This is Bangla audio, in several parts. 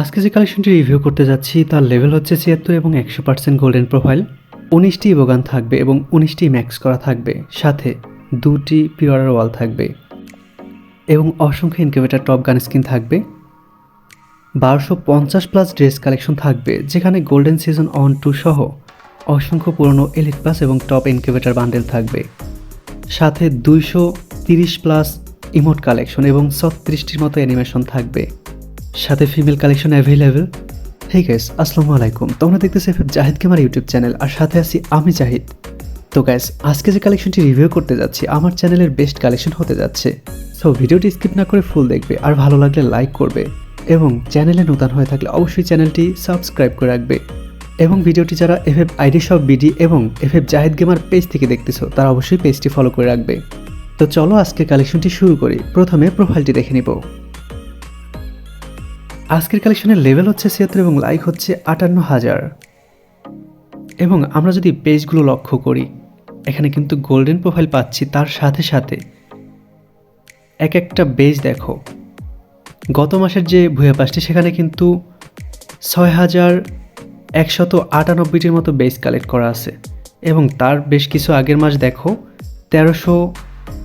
আজকে যে কালেকশনটি রিভিউ করতে যাচ্ছি, তার লেভেল হচ্ছে ছিয়াত্তর এবং একশো পার্সেন্ট গোল্ডেন প্রোফাইল উনিশটি ইবোগান থাকবে এবং উনিশটি ম্যাক্স করা থাকবে। সাথে দুটি পিওরার ওয়াল থাকবে এবং অসংখ্য ইনকিউবেটার টপ গান স্কিন থাকবে। বারোশো পঞ্চাশ প্লাস ড্রেস কালেকশন থাকবে, যেখানে গোল্ডেন সিজন অন টু সহ অসংখ্য পুরনো এলিট প্লাস এবং টপ ইনকিউবেটার বান্ডেল থাকবে। সাথে দুইশো তিরিশ প্লাস ইমোট কালেকশন এবং ছত্রিশটির মতো অ্যানিমেশন থাকবে। সাথে female collection available hey guys আসসালামু আলাইকুম। তোমরা দেখতেছো F Zahid gamer YouTube channel, আর সাথে আছি আমি জাহিদ। তো গ্যাস আজকে যে কালেকশনটি রিভিউ করতে যাচ্ছি, আমার চ্যানেলের বেস্ট কালেকশন হতে যাচ্ছে। সো ভিডিওটি স্কিপ না করে ফুল দেখবে, আর ভালো লাগলে লাইক করবে। এবং চ্যানেলে নতুন হয়ে থাকলে অবশ্যই চ্যানেলটি সাবস্ক্রাইব করে রাখবে। এবং ভিডিওটি যারা এফ এফ আইডি সব বিডি এবং F F Zahid gamer page থেকে দেখতেছো, তারা অবশ্যই পেজটি ফলো করে রাখবে। তো চলো আজকে কালেকশনটি শুরু করি। প্রথমে প্রোফাইলটি দেখে নিব। আজকের কালেকশনের লেভেল হচ্ছে ছিয়াত্তর এবং লাইক হচ্ছে আটান্ন হাজার। এবং আমরা যদি পেজগুলো লক্ষ্য করি, এখানে কিন্তু গোল্ডেন প্রোফাইল পাচ্ছি তার সাথে সাথে। এক একটা বেজ দেখো। গত মাসের যে ভুয়া পাসটি সেখানে কিন্তু ছয় হাজার একশত আটানব্বইটির মতো বেজ কালেক্ট করা আছে। এবং তার বেশ কিছু আগের মাস দেখো, তেরোশো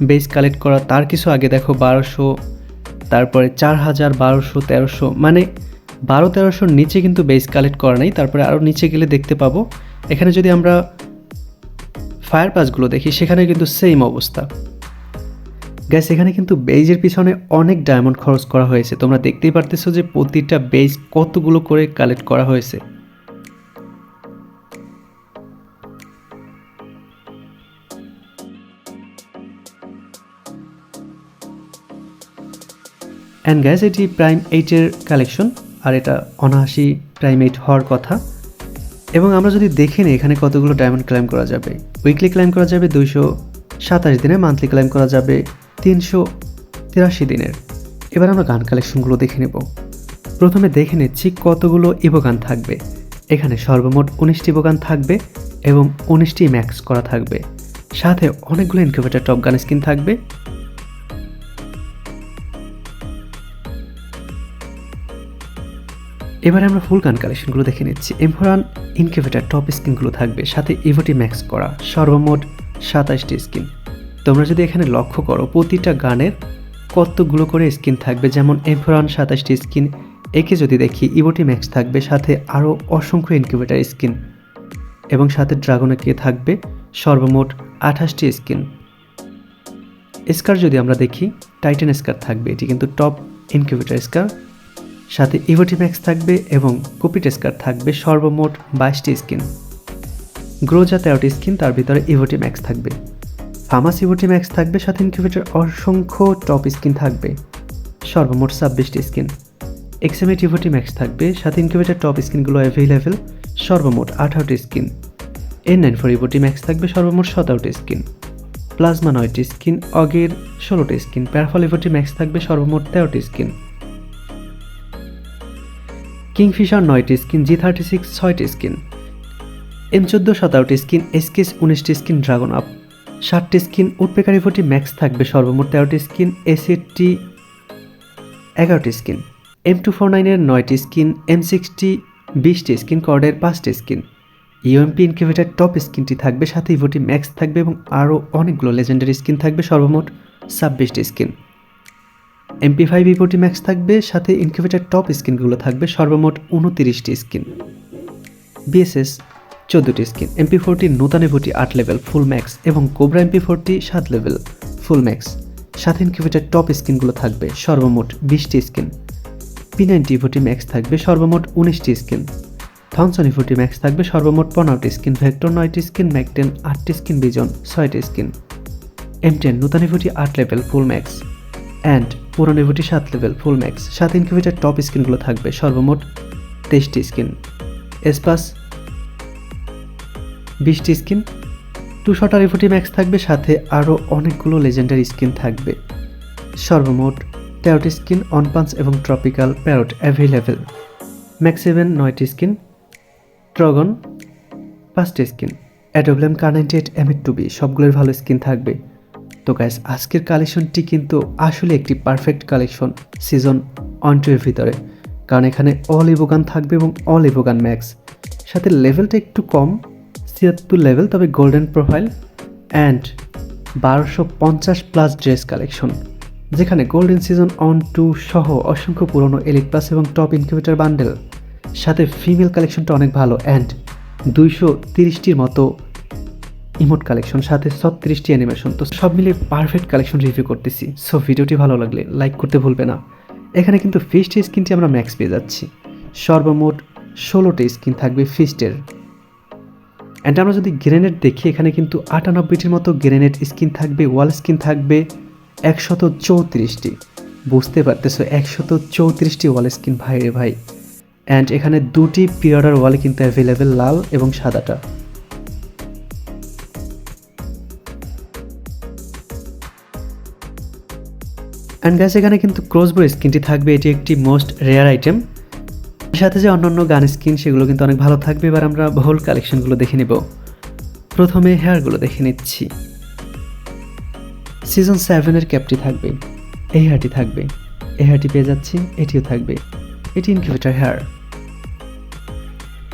বেজ কালেক্ট করা, তার কিছু আগে দেখো বারোশো তারপরে চার হাজার বারোশো তেরোশো মানে বারো তেরোশোর নিচে কিন্তু বেস কালেক্ট করা নেই। তারপরে আরও নিচে গেলে দেখতে পাবো। এখানে যদি আমরা ফায়ার পাসগুলো দেখি, সেখানে কিন্তু সেম অবস্থা। গ্যাস এখানে কিন্তু বেজের পিছনে অনেক ডায়মন্ড খরচ করা হয়েছে। তোমরা দেখতেই পারতেছো যে প্রতিটা বেজ কতগুলো করে কালেক্ট করা হয়েছে। অ্যান্ড গ্যাস এটি প্রাইম এইটের কালেকশন আর এটা অনায়াসি প্রাইম এইট হওয়ার কথা। এবং আমরা যদি দেখে নিই এখানে কতগুলো ডায়মন্ড ক্লাইম করা যাবে। উইকলি ক্লাইম করা যাবে দুইশো সাতাশ দিনে মান্থলি ক্লাইম করা যাবে তিনশো তিরাশি দিনের। এবার আমরা গান কালেকশনগুলো দেখে নেব। প্রথমে দেখে নিচ্ছি কতগুলো ইবোগান থাকবে। এখানে সর্বমোট উনিশটি ইবোগান থাকবে এবং উনিশটি ম্যাক্স করা থাকবে। সাথে অনেকগুলো ইনকিউবেটার টপ গান স্কিন থাকবে। এবারে আমরা ফুল গান কালেকশনগুলো দেখে নিচ্ছি। এমফোরান ইনকিউবেটার টপ স্কিনগুলো থাকবে, সাথে ইভোটি ম্যাক্স করা, সর্বমোট সাতাশটি স্কিন তোমরা যদি এখানে লক্ষ্য করো, প্রতিটা গানের কতগুলো করে স্কিন থাকবে? যেমন এমফোরান সাতাশটি স্কিন একে যদি দেখি ইভোটি ম্যাক্স থাকবে, সাথে আরও অসংখ্য ইনকিউবেটার স্কিন এবং সাথে ড্রাগনে কে থাকবে, সর্বমোট আঠাশটি স্কিন স্কার যদি আমরা দেখি টাইটান স্কার থাকবে, এটি কিন্তু টপ ইনকিউবেটার স্কার সাথে ইভোটি ম্যাক্স থাকবে এবং কপি টেস্কার থাকবে সর্বমোট বাইশটি স্কিন। গ্রোজা তেরোটি স্কিন, তার ভিতরে ইভোটি ম্যাক্স থাকবে। ফার্মাস ইভোটি ম্যাক্স থাকবে, সাথে ইনকিউবেটার অসংখ্য টপ স্কিন থাকবে, সর্বমোট ছাব্বিশটি স্কিন। এক্সএমএট ইভোটি ম্যাক্স থাকবে, সাথে ইনকিউবেটার টপ স্কিনগুলো অ্যাভেলেবেল সর্বমোট আঠারোটি স্কিন। এন নাইন ফোর ইভোটি ম্যাক্স থাকবে, সর্বমোট সতেরোটি স্কিন। প্লাজমা নয়টি স্কিন, অগের ষোলোটি স্কিন। প্যারাফল ইভোটি ম্যাক্স থাকবে, সর্বমোট তেরোটি স্কিন। কিংফিশার নয়টি স্কিন, জি থার্টি সিক্স ছয়টি স্কিন, এম চোদ্দ সতেরোটি স্কিন এসকেস উনিশটি স্কিন, ড্রাগন আপ ষাটটি স্কিন উডপেকার ইভোটি ম্যাক্স থাকবে সর্বমোট তেরোটি স্কিন এসিটি এগারোটি স্কিন, এম টু ফোর নাইনের নয়টি স্কিন, এম সিক্সটি বিশটি স্কিন, কর্ডের পাঁচটি স্কিন ইউএমপি ইনকিউবেটার টপ স্কিনটি থাকবে সাথে ইভোটি ম্যাক্স থাকবে এবং আরও অনেকগুলো লেজেন্ডারি স্কিন থাকবে, সর্বমোট ছাব্বিশটি স্কিন। এমপি ফাইভ ইভোটি ম্যাক্স থাকবে, সাথে ইনকিউবেটার টপ স্কিনগুলো থাকবে সর্বমোট উনতিরিশটি স্কিন। বিএসএস চোদ্দোটি স্কিন। এমপি ফোরটি নূতন ইভোটি আট লেভেল ফুল ম্যাক্স এবং কোবরা এমপি ফোরটি সাত লেভেল ফুল ম্যাক্স সাথে ইনকিউবেটার টপ স্কিনগুলো থাকবে সর্বমোট বিশটি স্কিন। পি নাইনটি ইভোটি ম্যাক্স থাকবে সর্বমোট উনিশটি স্কিন। থনসন ইভোটি ম্যাক্স থাকবে সর্বমোট পনেরোটি স্কিন। ভেক্টর নয়টি স্কিন ম্যাকটেন আটটি স্কিন বিজন ছয়টি স্কিন। এম টেন নূতন ইভোটি আট লেভেল ফুল ম্যাক্স অ্যান্ড পুরনো ইভোটি সাত লেভেল ফুল ম্যাক্স সাত ইনকিউবেটার টপ স্কিনগুলো থাকবে, সর্বমোট তেইশটি স্কিন এসপাস বিশটি স্কিন টু শটার ইভোটি ম্যাক্স থাকবে, সাথে আরও অনেকগুলো লেজেন্ডারি স্কিন থাকবে। সর্বমোট তেরোটি স্কিন অনপান্স এবং tropical parrot available max seven নয়টি স্কিন ড্রাগন পাঁচটি স্কিন অ্যাডোব্লেম কার্নাইনটি এইট এম টু বি সবগুলোর ভালো স্কিন থাকবে। তো গ্যাস আজকের কালেকশনটি কিন্তু আসলে একটি পারফেক্ট কালেকশন সিজন এর ভিতরে। কারণ এখানে অল ইভোগান থাকবে এবং অল ইভোগান ম্যাক্স সাথে লেভেলটা একটু কম, ছিয়াত্তর লেভেল তবে গোল্ডেন প্রোফাইল অ্যান্ড বারোশো পঞ্চাশ প্লাস ড্রেস কালেকশন যেখানে গোল্ডেন সিজন অন টু সহ অসংখ্য পুরনো এলিট প্লাস এবং টপ ইনকিউবেটার বান্ডেল সাথে ফিমেল কালেকশনটা অনেক ভালো অ্যান্ড দুইশো তিরিশটির মতো ইমোট কালেকশন, সাথে সব ছত্রিশটি অ্যানিমেশন তো সব মিলিয়ে পারফেক্ট কালেকশন রিভিউ করতেছি। সো ভিডিওটি ভালো লাগলে লাইক করতে ভুলবে না। এখানে কিন্তু ফিস্ট স্কিনটি আমরা ম্যাক্স পেয়ে যাচ্ছি। সর্বমোট ষোলোটি স্কিন থাকবে ফিস্টের অ্যান্ড আমরা যদি গ্রেনেড দেখি, এখানে কিন্তু আটানব্বইটির মতো গ্রেনেড স্কিন থাকবে ওয়াল স্কিন থাকবে, একশত চৌত্রিশটি। বুঝতে পারতেছো, একশত চৌত্রিশটি ওয়াল স্কিন ভাই রে ভাই। অ্যান্ড এখানে দুটি পিরিয়ডার ওয়াল কিন্তু অ্যাভেলেবেল লাল এবং সাদাটা। অ্যান্ড গ্যাস এখানে কিন্তু ক্রসবো স্কিনটি থাকবে, এটি একটি মোস্ট রেয়ার আইটেম সাথে যে অন্যান্য গান স্কিন সেগুলো কিন্তু অনেক ভালো থাকবে, এবার আমরা হোল কালেকশনগুলো দেখে নেব। প্রথমে হেয়ারগুলো দেখে নিচ্ছি। সিজন সেভেনের ক্যাপটি থাকবে, এই হেয়ারটি থাকবে, এই হেয়ারটি পেয়ে যাচ্ছি, এটিও থাকবে, এটি ইনকিউবেটার হেয়ার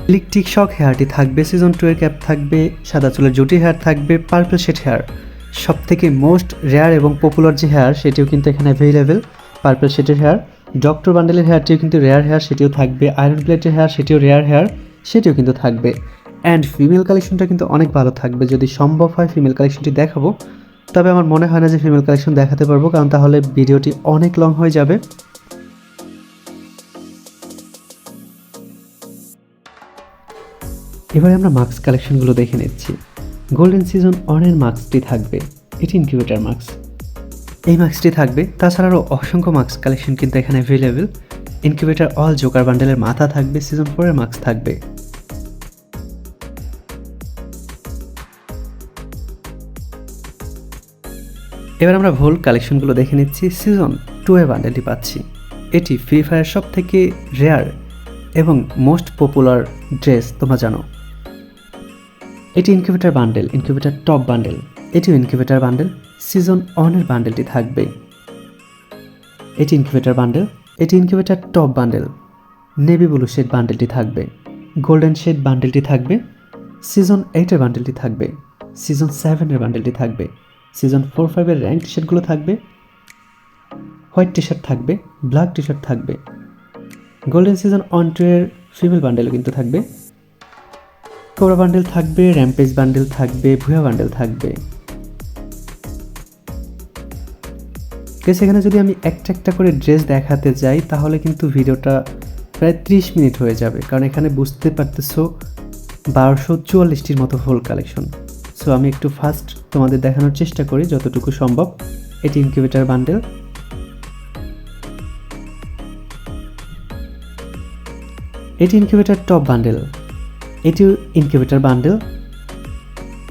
ইলেকট্রিক শক হেয়ারটি থাকবে সিজন টু এর ক্যাপ থাকবে, সাদা চুলের জুটি হেয়ার থাকবে পার্পল শেড হেয়ার সব থেকে মোস্ট রেয়ার এবং পপুলার যে হেয়ার, সেটিও কিন্তু এখানে অ্যাভেলেবেল পার্পল শেডের হেয়ার। ডক্টর বান্ডেলের হেয়ারটিও কিন্তু রেয়ার হেয়ার, সেটিও থাকবে। আয়রন প্লেটের হেয়ার, সেটিও রেয়ার হেয়ার, সেটিও কিন্তু থাকবে। অ্যান্ড ফিমেল কালেকশনটা কিন্তু অনেক ভালো থাকবে। যদি সম্ভব হয় ফিমেল কালেকশনটি দেখাবো। তবে আমার মনে হয় না যে ফিমেল কালেকশন দেখাতে পারব, কারণ তাহলে ভিডিওটি অনেক লং হয়ে যাবে। এবারে আমরা মাস্ক কালেকশনগুলো দেখে নিচ্ছি। গোল্ডেন সিজন অনের মাস্কটি থাকবে, এটি ইনকিউবেটার মাস্ক এই মাস্কটি থাকবে, তাছাড়া আরও অসংখ্য মাস্ক কালেকশন কিন্তু এখানে অ্যাভেলেবেল ইনকিউবেটার অল জোকার বান্ডেলের মাথা থাকবে সিজন ফোরের মাস্ক থাকবে। এবার আমরা ভুল কালেকশনগুলো দেখে নিচ্ছি সিজন টু এ বান্ডেলটি পাচ্ছি। এটি ফ্রি ফায়ার সব থেকে রেয়ার এবং মোস্ট পপুলার ড্রেস তোমরা জানো। এটি incubator bundle incubator top bundle এটিও ইনকিউবেটার বান্ডেল সিজন অনের বান্ডেলটি থাকবে। এটি ইনকিউবেটার বান্ডেল এটি incubator top bundle navy blue shade বান্ডেলটি থাকবে গোল্ডেন শেড বান্ডেলটি থাকবে সিজন এইটের বান্ডেলটি থাকবে সিজন সেভেনের বান্ডেলটি থাকবে সিজন ফোর ফাইভের র্যাঙ্ক টি শার্টগুলো থাকবে হোয়াইট টি শার্ট থাকবে ব্ল্যাক টি শার্ট থাকবে গোল্ডেন সিজন অন টুয়ের ফিমেল বান্ডেলও কিন্তু থাকবে। কোবরা বান্ডেল থাকবে র্যাম্পেজ বান্ডেল থাকবে, ভুয়া বান্ডেল থাকবে। সেখানে যদি আমি একটা একটা করে ড্রেস দেখাতে যাই, তাহলে কিন্তু ভিডিওটা প্রায় ত্রিশ মিনিট হয়ে যাবে, কারণ এখানে বুঝতে পারতেছো বারোশো চুয়াল্লিশটির মতো হোল কালেকশন সো আমি একটু ফাস্ট তোমাদের দেখানোর চেষ্টা করি, যতটুকু সম্ভব। এটি ইনকিউবেটার বান্ডেল এটি ইনকিউবেটার টপ বান্ডেল এটিও ইনকিউবেটার বান্ডেল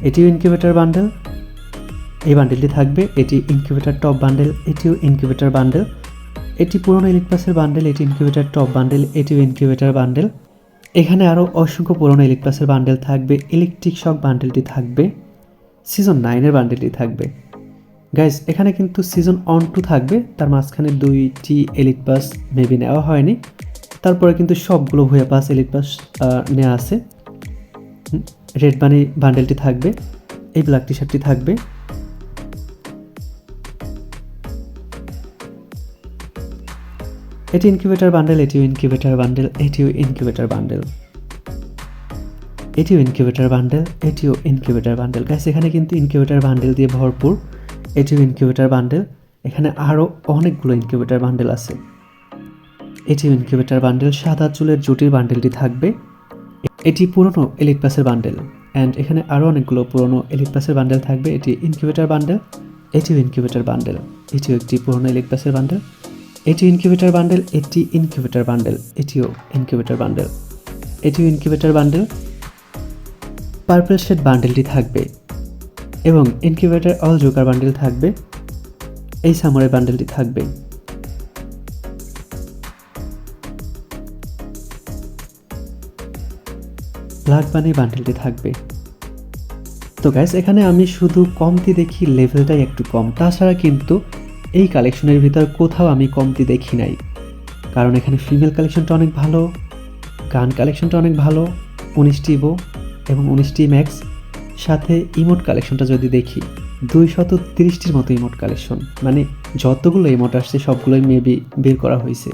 এটিও ইনকিউবেটার বান্ডেল এই বান্ডেলটি থাকবে, এটি ইনকিউবেটার টপ বান্ডেল এটিও ইনকিউবেটার বান্ডেল এটি পুরনো ইলেক পাসের বান্ডেল এটি ইনকিউবেটার টপ বান্ডেল এটিও ইনকিউবেটার বান্ডেল এখানে আরও অসংখ্য পুরনো ইলেক পাসের বান্ডেল থাকবে ইলেকট্রিক শক বান্ডেলটি থাকবে সিজন নাইনের বান্ডেলটি থাকবে। গাইজ এখানে কিন্তু সিজন অন টু থাকবে, তার মাঝখানে দুইটি এলিট পাস মেবি নেওয়া হয়নি, তারপরে কিন্তু সবগুলো ভুয়া পাস এলিট পাস নেওয়া আছে। রেড বানি বান্ডেলটি থাকবে, এই ব্ল্যাক টি শার্টটি থাকবে। এটি ইনকিউবেটার বান্ডেল এটিও ইনকিউবেটার বান্ডেল এটিও ইনকিউবেটার বান্ডেল এটিও ইনকিউবেটার বান্ডেল এটিও ইনকিউবেটার বান্ডেল গাইস এখানে কিন্তু ইনকিউবেটার বান্ডেল দিয়ে ভরপুর, এটিও ইনকিউবেটার বান্ডেল এখানে আরও অনেকগুলো ইনকিউবেটার বান্ডেল আছে। এটিও ইনকিউবেটার বান্ডেল সাদা চুলের জুটির বান্ডেলটি থাকবে। এটি পুরনো এলিট পাসের বান্ডেল অ্যান্ড এখানে আরও অনেকগুলো পুরনো এলিট পাসের বান্ডেল থাকবে। এটি ইনকিউবেটার বান্ডেল এটিও ইনকিউবেটার বান্ডেল এটিও একটি পুরনো এলিট পাসের বান্ডেল এটি ইনকিউবেটার বান্ডেল এটি ইনকিউবেটার বান্ডেল এটিও ইনকিউবেটার বান্ডেল এটিও ইনকিউবেটার বান্ডেল পার্পল শেড বান্ডেলটি থাকবে, এবং ইনকিউবেটার অল জোকার বান্ডেল থাকবে, এই সামরের বান্ডেলটি থাকবে। ব্ল্যাক বানি বান্ডেলটি থাকবে। তো গ্যাস এখানে আমি শুধু কমতি দেখি লেভেলটাই একটু কম। তাছাড়া কিন্তু এই কালেকশনের ভিতর কোথাও আমি কমতি দেখি নাই। কারণ এখানে ফিমেল কালেকশনটা অনেক ভালো, গান কালেকশনটা অনেক ভালো, উনিশটি ইভো এবং উনিশটি ম্যাক্স সাথে ইমোট কালেকশনটা যদি দেখি দুই শত তিরিশটির মতো ইমোট কালেকশন মানে যতগুলো ইমোট আসছে, সবগুলোই মেবি বের করা হয়েছে।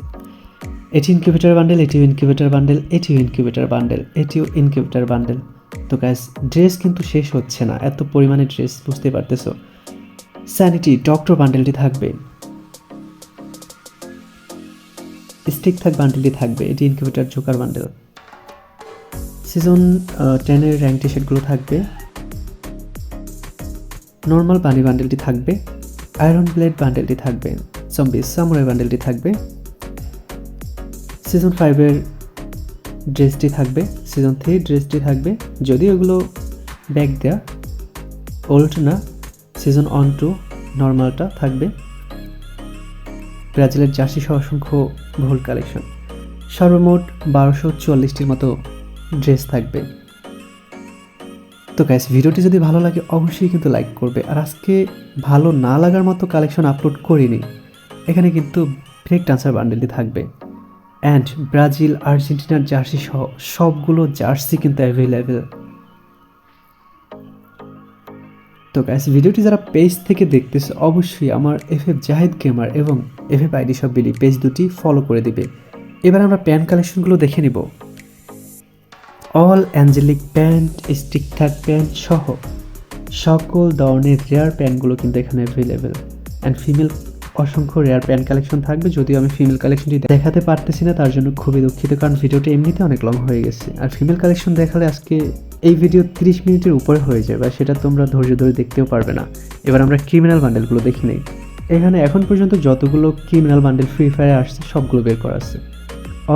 এটি ইনকিউবেটার বান্ডেল এটিও ইনকিউবেটার বান্ডেল এটিও ইনকিউবেটার বান্ডেল এটিও ইনকিউবেটার বান্ডেল তো গ্যাস ড্রেস কিন্তু শেষ হচ্ছে না। এত পরিমাণে ড্রেস বুঝতে পারতেছো? স্যানিটি ডক্টর বান্ডেলটি থাকবে। স্টিক থাক বান্ডেলটি থাকবে এটি ইনকিউবেটার জোকার বান্ডেল সিজন টেনের র্যাঙ্ক টি শার্টগুলো থাকবে। নর্মাল বানি বান্ডেলটি থাকবে। আয়রন ব্লেড বান্ডেলটি থাকবে। জম্বি সামুরাই বান্ডেলটি থাকবে। সিজন ফাইভের ড্রেসটি থাকবে সিজন থ্রি ড্রেসটি থাকবে। যদি এগুলো ব্যাগ দেয়া, ওল্ড না সিজন ওয়ান টু নর্মালটা থাকবে। ব্রাজিলের জার্সি সহ অসংখ্য ভুল কালেকশন সর্বমোট বারোশো চুয়াল্লিশটির মতো ড্রেস থাকবে। তো গ্যাস ভিডিওটি যদি ভালো লাগে, অবশ্যই কিন্তু লাইক করবে। আর আজকে ভালো না লাগার মতো কালেকশন আপলোড করিনি। এখানে কিন্তু ব্রেক ডান্সার বান্ডেলটি থাকবে। অ্যান্ড ব্রাজিল আর্জেন্টিনার জার্সি সহ সবগুলো জার্সি কিন্তু অ্যাভেলেবেল তো গ্যাস ভিডিওটি যারা পেজ থেকে দেখতেছে, অবশ্যই আমার এফ এফ জাহিদ গেমার এবং এফ এফ আইডি সব বিলি পেজ দুটি ফলো করে দিবে। এবার আমরা প্যান কালেকশনগুলো দেখে নিব। অল অ্যাঞ্জেলিক প্যান্ট স্টিক থাক প্যান্ট সহ সকল ধরনের রেয়ার প্যান্টগুলো কিন্তু এখানে অ্যাভেলেবেল অ্যান্ড ফিমেল অসংখ্য রেয়ার প্যান্ট কালেকশন থাকবে। যদিও আমি ফিমেল কালেকশনটি দেখাতে পারতেছি না, তার জন্য খুবই দুঃখিত, কারণ ভিডিওটি এমনিতে অনেক লং হয়ে গেছে। আর ফিমেল কালেকশন দেখালে আজকে এই ভিডিও তিরিশ মিনিটের উপরে হয়ে যাবে, আর সেটা তোমরা ধৈর্য ধরে দেখতেও পারবে না। এবার আমরা ক্রিমিনাল বান্ডেলগুলো দেখি নেই। এখানে এখন পর্যন্ত যতগুলো ক্রিমিনাল বান্ডেল ফ্রি ফায়ার আসছে, সবগুলো বের করা আছে।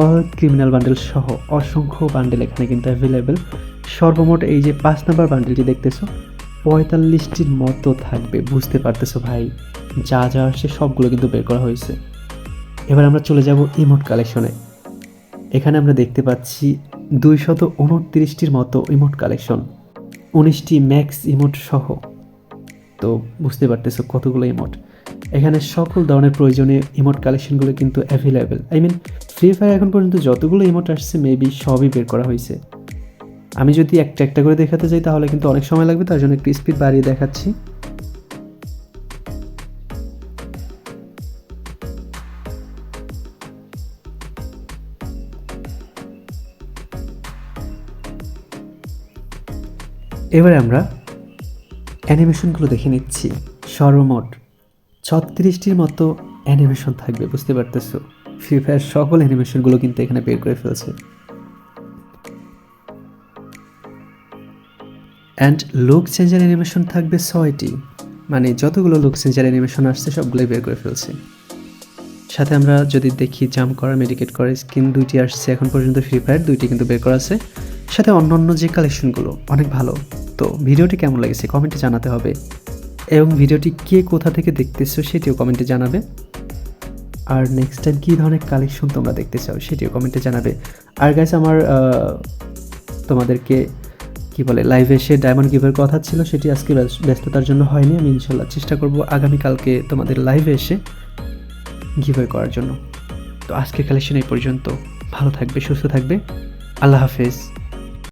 অল ক্রিমিনাল বান্ডেল সহ অসংখ্য বান্ডেল এখানে কিন্তু অ্যাভেলেবেল সর্বমোট এই যে পাঁচ নাম্বার বান্ডেলটি দেখতেছো, পঁয়তাল্লিশটির মতো থাকবে, বুঝতে পারতেছো ভাই। যা যা আসছে সবগুলো কিন্তু বের করা হয়েছে। এবার আমরা চলে যাব ইমোট কালেকশনে এখানে আমরা দেখতে পাচ্ছি দুইশত উনত্রিশটির মতো ইমোট কালেকশন উনিশটি ম্যাক্স ইমোট সহ। তো বুঝতে পারতেছো কতগুলো ইমোট এখানে সকল ধরনের প্রয়োজনীয় ইমোট কালেকশনগুলো কিন্তু available I mean Free Fire এখন পর্যন্ত যতগুলো ইমোট আসছে মেবি সবই বের করা হয়েছে। আমি যদি একটা একটা করে দেখাতে চাই, তাহলে কিন্তু অনেক সময় লাগবে, তার জন্য একটু স্পিড বাড়িয়ে দেখাচ্ছি। এবারে আমরা অ্যানিমেশনগুলো দেখে নিচ্ছি। সর্বমোট ছত্রিশটির মতো অ্যানিমেশন থাকবে, বুঝতে পারতেছো? ফ্রি ফায়ার সকল অ্যানিমেশনগুলো কিন্তু এখানে বের করে ফেলছে। অ্যান্ড লুক চেঞ্জার অ্যানিমেশন থাকবে ছয়টি। মানে যতগুলো লুক চেঞ্জার অ্যানিমেশন আসছে, সবগুলোই বের করে ফেলছে। সাথে আমরা যদি দেখি জাম্প করা মেডিকেট করা স্কিন দুইটি আসছে, এখন পর্যন্ত ফ্রি ফায়ার দুইটি কিন্তু বের করা আছে। সাথে অন্য অন্য যে কালেকশনগুলো অনেক ভালো। তো ভিডিওটি কেমন লেগেছে কমেন্টে জানাতে হবে। এবং ভিডিওটি কে কোথা থেকে দেখতেছো সেটিও কমেন্টে জানাবে। আর নেক্সট টাইম কী ধরনের কালেকশন তোমরা দেখতে চাও সেটিও কমেন্টে জানাবে। আর গাইস আমার তোমাদেরকে কি বলে লাইভে এসে ডায়মন্ড গিভের কথা ছিল, সেটি আজকে ব্যস- ব্যস্ততার জন্য হয়নি। আমি ইনশাল্লাহ চেষ্টা করব আগামীকালকে তোমাদের লাইভে এসে গিভওয়ে করার জন্য। তো আজকের কালেকশন এই পর্যন্ত। ভালো থাকবে, সুস্থ থাকবে। আল্লাহ হাফেজ।